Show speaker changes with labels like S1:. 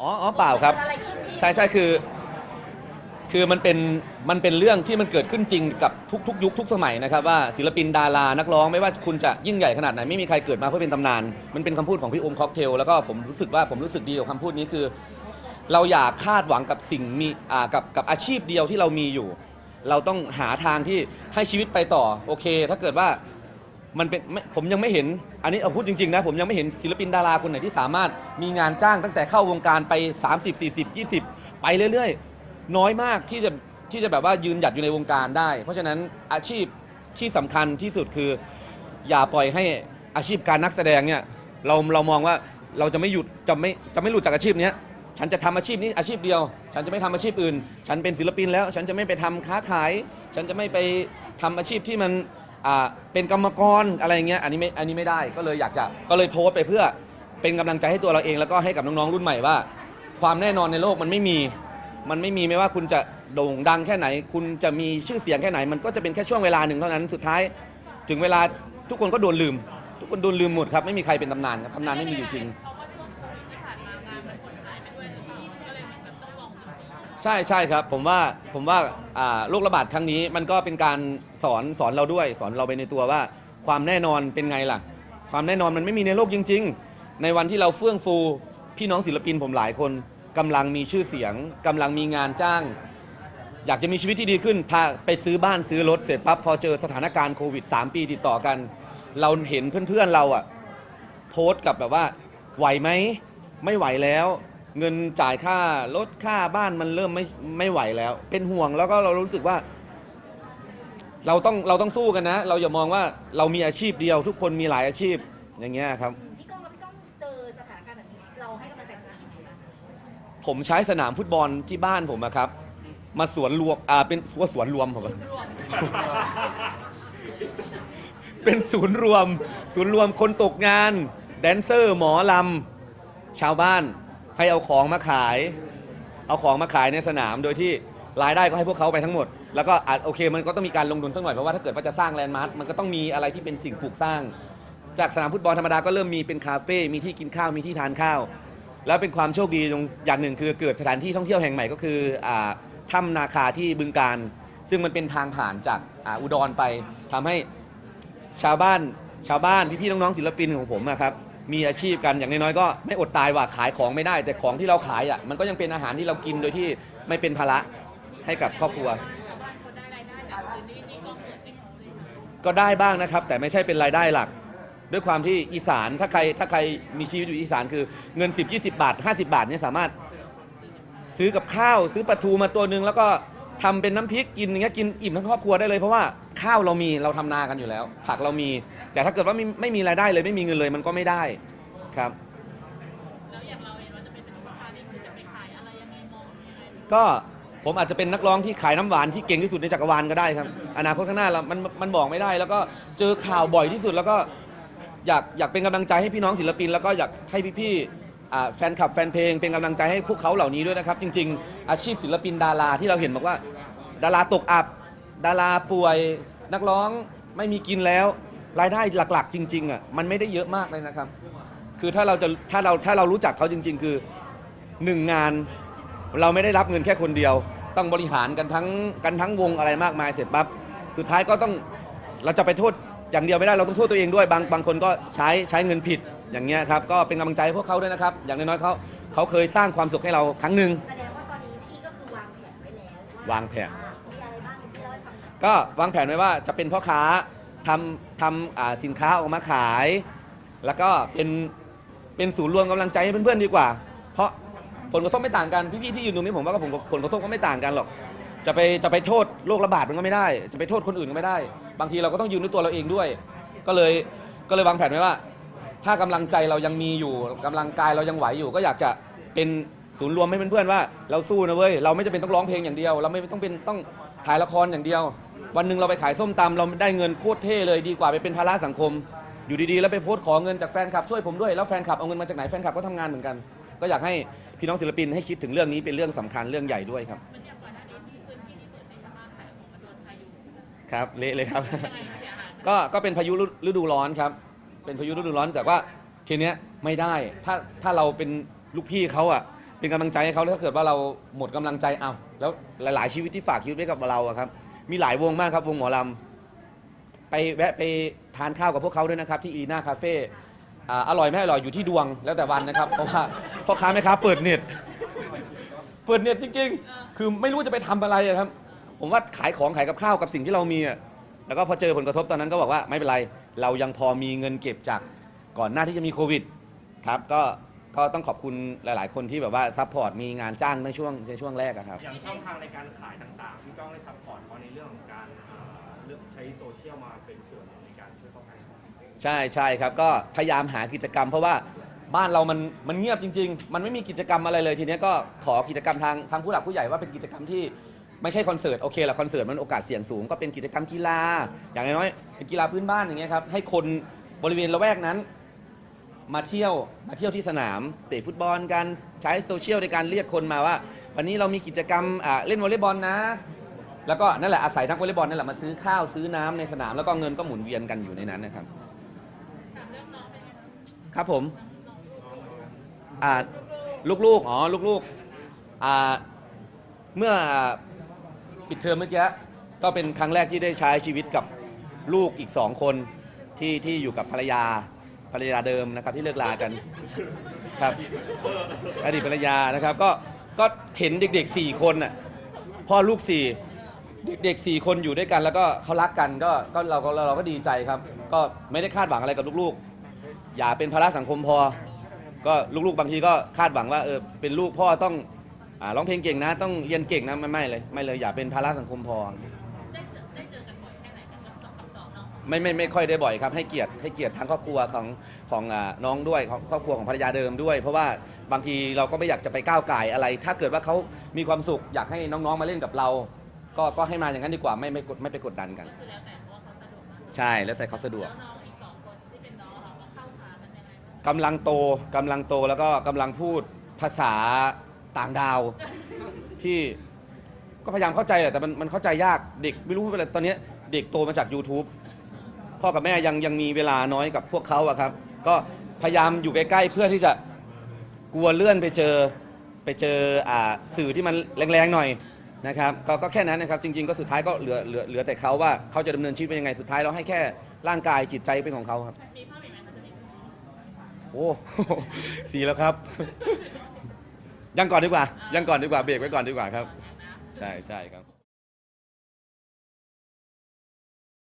S1: อ๋ออ๋อเปล่าครับ
S2: เกิดอะไรขึ้นพี่
S1: ใช่ใช่คือ คือมันเป็นมันเป็นเรื่องที่มันเกิดขึ้นจริงกับทุกทุกยุคทุกสมัยนะครับว่าศิลปินดารานักร้องไม่ว่าคุณจะยิ่งใหญ่ขนาดไหนไม่มีใครเกิดมาเพื่อเป็นตำนาน มันเป็นคำพูดของพี่โอมค็อกเทลแล้วก็ผมรู้สึกว่าผมรู้สึกดีกับคำพูดนี้คือ เราอย่าคาดหวังกับสิ่งมีอ่ากับกับอาชีพเดียวที่เรามีอยู่ เราต้องหาทางที่ให้ชีวิตไปต่อโอเค ถ้าเกิดว่า มันเป็นไม่ผมยังไม่เห็น อันนี้เอาพูดจริงๆนะผมยังไม่เห็นศิลปินดาราคนไหนที่สามารถมีงานจ้างตั้งแต่เข้าวงการไป 30 40 20 ไปเรื่อยๆ น้อยมากที่จะที่จะแบบว่ายืนหยัดอยู่ในวงการได้ เพราะฉะนั้นอาชีพที่สำคัญที่สุดคือ อย่าปล่อยให้อาชีพการนักแสดงเนี่ยเราเรามองว่าเราจะไม่หยุดจะไม่จะไม่หลุดจากอาชีพเนี้ยฉันจะทำอาชีพนี้อาชีพเดียว ฉันจะไม่ทำอาชีพอื่น ฉันเป็นศิลปินแล้ว ฉันจะไม่ไปทำค้าขาย ฉันจะไม่ไปทำอาชีพที่มัน อ่าเป็นกรรมกรอะไรอย่างเงี้ยอันนี้ไม่อันนี้ไม่ได้ก็เลยอยากจะก็เลยโพสต์ไปเพื่อเป็นกำลังใจให้ตัวเราเองแล้วก็ให้กับน้องๆรุ่นใหม่ว่า ความแน่นอนในโลกมันไม่มี มันไม่มีไม่ว่าคุณจะโด่งดังแค่ไหน คุณจะมีชื่อเสียงแค่ไหน มันก็จะเป็นแค่ช่วงเวลาหนึ่งเท่านั้นสุดท้าย ถึงเวลาทุกคนก็โดนลืม ทุกคนโดนลืมหมดครับไม่มีใครเป็นตำนานครับตำนานไม่มีอยู่จริง
S3: เพรา
S1: ใช่ใช่ครับ ผมว่าผมว่าอ่าโรคระบาดครั้งนี้มันก็เป็นการสอนสอนเราด้วย สอนเราไปในตัวว่า ความแน่นอนเป็นไงล่ะ ความแน่นอนมันไม่มีในโลกจริง ๆ ในวันที่เราเฟื่องฟูพี่น้องศิลปินผมหลายคนกำลังมีชื่อเสียงกำลังมีงานจ้าง อยากจะมีชีวิตที่ดีขึ้นพาไปซื้อบ้านซื้อรถเสร็จปั๊บพอเจอสถานการณ์โควิด 3 ปีติดต่อกัน เราเห็นเพื่อนๆเราอะโพสต์กับแบบว่าไหวไหมไม่ไหวแล้ว เงินจ่ายค่ารถค่าบ้านมันเริ่มไม่ไม่ไหวแล้ว เป็นห่วงแล้วก็เรารู้สึกว่า เราต้องเราต้องสู้กันนะ เราอย่ามองว่าเรามีอาชีพเดียว ทุกคนมีหลายอาชีพอย่างเงี้ยครับ
S2: พี่ก้องแล้วพี่ก้องเจอสถานการณ์แบบนี้เราให้กำลังใจตัวเองยังไงบ้าง
S1: ผมใช้สนามฟุตบอลที่บ้านผมอะครับ มาสวนรวมอ่าเป็นว่าสวนรวมผมอะ
S3: รวม
S1: เป็นศูนย์รวม ศูนย์รวมคนตกงาน แดนเซอร์หมอลำชาวบ้าน ให้เอาของมาขาย เอาของมาขายในสนามโดยที่รายได้ก็ให้พวกเขาไปทั้งหมด แล้วก็อาจโอเคมันก็ต้องมีการลงทุนสักหน่อยเพราะว่าถ้าเกิดว่าจะสร้างแลนด์มาร์คมันก็ต้องมีอะไรที่เป็นสิ่งปลูกสร้าง จากสนามฟุตบอลธรรมดาก็เริ่มมีเป็นคาเฟ่มีที่กินข้าวมีที่ทานข้าว แล้วเป็นความโชคดีตรงอย่างหนึ่งคือเกิดสถานที่ท่องเที่ยวแห่งใหม่ก็คืออ่าถ้ำนาคาที่บึงการ ซึ่งมันเป็นทางผ่านจากอาอุดรไปทำให้ชาวบ้านชาวบ้านพี่ๆน้องๆศิลปินของผมอะครับ มีอาชีพกันอย่างน้อยๆก็ไม่อดตายว่าขายของไม่ได้ แต่ของที่เราขายอะมันก็ยังเป็นอาหารที่เรากินโดยที่ไม่เป็นภาระให้กับครอบครัว ก็ได้บ้างนะครับ แต่ไม่ใช่เป็นรายได้หลัก ด้วยความที่อีสานถ้าใครถ้าใครมีชีวิตอยู่อีสานคือเงิน 10 20 บาท 50 บาทเนี่ยสามารถซื้อกับข้าว ซื้อปลาทูมาตัวหนึ่งแล้วก็ ทำเป็นน้ำพริกกินอย่างเงี้ยกินอิ่มทั้งครอบครัวได้เลยเพราะว่าข้าวเรามีเราทำนากันอยู่แล้ว ผักเรามี แต่ถ้าเกิดว่าไม่ไม่มีรายได้เลยไม่มีเงินเลยมันก็ไม่ได้ครับ
S3: แล้วอย่างเราเองเราจะเป็นเป็นลูกค้านี่คือจะไปขายอะไรยังไงมองยังไง
S1: ก็ผมอาจจะเป็นนักร้องที่ขายน้ำหวานที่เก่งที่สุดในจักรวาลก็ได้ครับ อนาคตข้างหน้าเรามันมันบอกไม่ได้ แล้วก็เจอข่าวบ่อยที่สุดแล้วก็อยากอยากเป็นกำลังใจให้พี่น้องศิลปิน แล้วก็อยากให้พี่ๆ อ่าแฟนคลับแฟนเพลงเป็นกำลังใจให้พวกเขาเหล่านี้ด้วยนะครับ จริง ๆ อาชีพศิลปินดาราที่เราเห็นบอกว่า ดาราตกอับ ดาราป่วย นักร้องไม่มีกินแล้ว รายได้หลักๆ จริงๆอะมันไม่ได้เยอะมากเลยนะครับ คือถ้าเราจะถ้าเราถ้าเรารู้จักเขาจริง ๆ คือหนึ่งงานเราไม่ได้รับเงินแค่คนเดียว ต้องบริหารกันทั้งกันทั้งวงอะไรมากมายเสร็จปั๊บสุดท้ายก็ต้องเราจะไปโทษอย่างเดียวไม่ได้เราต้องโทษตัวเองด้วยบางบางคนก็ใช้ใช้เงินผิด อย่างเงี้ยครับก็เป็นกำลังใจให้พวกเขาด้วยนะครับ อย่างน้อยๆเขาเขาเคยสร้างความสุขให้เราครั้งหนึ่ง
S2: แสดงว่าตอนนี้พี่ก็คือวางแผนไว้แล้ว
S1: วางแผน
S2: มีอะไรบ้างที่เล่าให้ฟังหน่อย
S1: ก็วางแผนไว้ว่าจะเป็นพ่อค้าทำทำอ่าสินค้าออกมาขาย แล้วก็เป็นเป็นศูนย์รวมกำลังใจให้เพื่อนๆดีกว่า เพราะผลกระทบไม่ต่างกันพี่ๆที่อยู่ตรงนี้ผมว่าก็ผลผลกระทบก็ไม่ต่างกันหรอกจะไปจะไปโทษโรคระบาดมันก็ไม่ได้ จะไปโทษคนอื่นก็ไม่ได้ บางทีเราก็ต้องยืนด้วยตัวเราเองด้วย ก็เลยก็เลยวางแผนไว้ว่า ถ้ากำลังใจเรายังมีอยู่กำลังกายเรายังไหวอยู่ ก็อยากจะเป็นศูนย์รวมให้เพื่อนๆว่า เราสู้นะเว้ยเราไม่จำเป็นต้องร้องเพลงอย่างเดียว เราไม่ต้องเป็นต้องถ่ายละครอย่างเดียว วันหนึ่งเราไปขายส้มตำเราได้เงินโคตรเท่เลยดีกว่าไปเป็นภาระสังคม อยู่ดีๆ แล้วไปโพสต์ขอเงินจากแฟนคลับช่วยผมด้วยแล้วแฟนคลับเอาเงินมาจากไหนแฟนคลับก็ทำงานเหมือนกัน ก็อยากให้พี่น้องศิลปินให้คิดถึงเรื่องนี้เป็นเรื่องสำคัญเรื่องใหญ่ด้วยครับ
S3: มันอย่างก่อนหน้านี้ที่พื้นที่ที่เปิดไม่สามารถขายของมาโดนพายุ
S1: ครับเละเลยครับ
S3: ยังไงเสียหาย
S1: ก็ก็เป็นพายุฤดูร้อนครับ เป็นพายุฤดูร้อนแต่ว่าทีเนี้ยไม่ได้ถ้าถ้าเราเป็นลูกพี่เขาอะเป็นกำลังใจให้เขาแล้วถ้าเกิดว่าเราหมดกำลังใจเอาแล้วหลาย ๆ ชีวิตที่ฝากชีวิตไว้กับเราอะครับ มีหลายวงมากครับวงหมอลำไปแวะไปทานข้าวกับพวกเขาด้วยนะครับ ที่อีน่าคาเฟ่อ่าอร่อยไม่อร่อยอยู่ที่ดวงแล้วแต่วันนะครับ เพราะว่าพ่อค้าแม่ค้าเปิดเน็ต เปิดเน็ตจริงๆ คือไม่รู้จะไปทำอะไรอะครับ ผมว่าขายของขายกับข้าวกับสิ่งที่เรามีอะแล้วก็พอเจอผลกระทบตอนนั้นก็บอกว่าไม่เป็นไร เรายังพอมีเงินเก็บจากก่อนหน้าที่จะมีโควิดครับก็ก็ต้องขอบคุณหลาย ๆ คนที่แบบว่าซัพพอร์ตมีงานจ้างในช่วงในช่วงแรกอะครับ
S4: อย่างช่องทางในการขายต่างๆพี่ก้องได้ซัพพอร์ตเขาในเรื่องของการเอ่อเลือกใช้โซเชียลมาเป็นส่วนหนึ่งในการช่วยเขาขายของ
S1: ใช่ใช่ครับก็พยายามหากิจกรรม เพราะว่าบ้านเรามันมันเงียบจริง ๆ มันไม่มีกิจกรรมอะไรเลยทีเนี้ยก็ขอกิจกรรมทางทางผู้หลักผู้ใหญ่ว่าเป็นกิจกรรมที่ ไม่ใช่คอนเสิร์ตโอเคละคอนเสิร์ตมันโอกาสเสี่ยงสูงก็เป็นกิจกรรมกีฬา อย่างน้อยๆเป็นกีฬาพื้นบ้านอย่างเงี้ยครับให้คนบริเวณละแวกนั้น มาเที่ยวมาเที่ยวที่สนามเตะฟุตบอลกันใช้โซเชียลในการเรียกคนมาว่า วันนี้เรามีกิจกรรมอ่าเล่นวอลเลย์บอลนะ แล้วก็นั่นแหละอาศัยนักวอลเลย์บอลนั่นแหละมาซื้อข้าวซื้อน้ำในสนามแล้วก็เงินก็หมุนเวียนกันอยู่ในนั้นนะครับ
S3: ถามเรื่องน้อง
S1: ครับผม
S3: องลูก
S1: อ่า
S3: ลูก
S1: ๆอ๋อลูกๆอ่าเมื่อ ปิดเทอมเมื่อกี้ก็เป็นครั้งแรกที่ได้ใช้ชีวิตกับลูกอีกสองคนที่ที่อยู่กับภรรยาภรรยาเดิมนะครับที่เลิกลากันครับอดีตภรรยานะครับ ก็ก็เห็นเด็กๆสี่คนน่ะพ่อลูกสี่เด็กๆสี่คนอยู่ด้วยกัน แล้วก็เขารักกันก็ก็เราก็เราก็ดีใจครับ ก็ไม่ได้คาดหวังอะไรกับลูกๆ อย่าเป็นภาระสังคมพอ ก็ลูกๆบางทีก็คาดหวังว่าเออเป็นลูกพ่อต้อง อาร้องเพลงเก่งนะ ต้องเรียนเก่งนะไม่ไม่เลยไม่เลยอย่าเป็นภาระสังคมพอ
S3: ได้เจอได้เจอกันบ่อยแค่ไหนกันกับสองกับสองน้อง
S1: ไม่ไม่ไม่ค่อยได้บ่อยครับให้เกียรติให้เกียรติทางครอบครัวของของอ่าน้องด้วยของครอบครัวของภรรยาเดิมด้วย เพราะว่าบางทีเราก็ไม่อยากจะไปก้าวไก่ายอะไร ถ้าเกิดว่าเขามีความสุขอยากให้น้องๆมาเล่นกับเรา ก็ก็ให้มาอย่างนั้นดีกว่าไม่ไม่กดไม่ไปกดดันกัน
S3: ก็คือแล้วแต่เพราะว่าเขาสะดวกมาก
S1: ใช่แล้วแต่เขาสะดวก
S3: แล้วน้องอีกสองคนที่เป็นน้องเราก็เข้าขากันยังไงบ้าง
S1: กำลังโตกำลังโตแล้วก็กำลังพูดภาษา ต่างดาว ที่ก็พยายามเข้าใจแหละแต่มันมันเข้าใจยากเด็กไม่รู้เป็นอะไรตอนเนี้ยเด็กโตมาจาก YouTube พ่อกับแม่ยังยังมีเวลาน้อยกับพวกเขาอะครับ ก็พยายามอยู่ใกล้ๆเพื่อที่จะกลัวเลื่อนไปเจอไปเจออ่าสื่อที่มันแรงๆหน่อยนะครับกก็แค่นั้นนะครับจริง ๆ ก็สุดท้ายก็เหลือเหลือเหลือแต่เขาว่าเขาจะดำเนินชีวิตเป็นยังไงสุดท้ายเราให้แค่ร่างกายจิตใจเป็นของเขาครับ
S3: มีเพิ่มอีกไหมคะจะมี
S1: โอ้ สีแล้วครับ ยังก่อนดีกว่า ยังก่อนดีกว่าเบรกไว้ก่อนดีกว่าครับ ใช่ใช่ครับ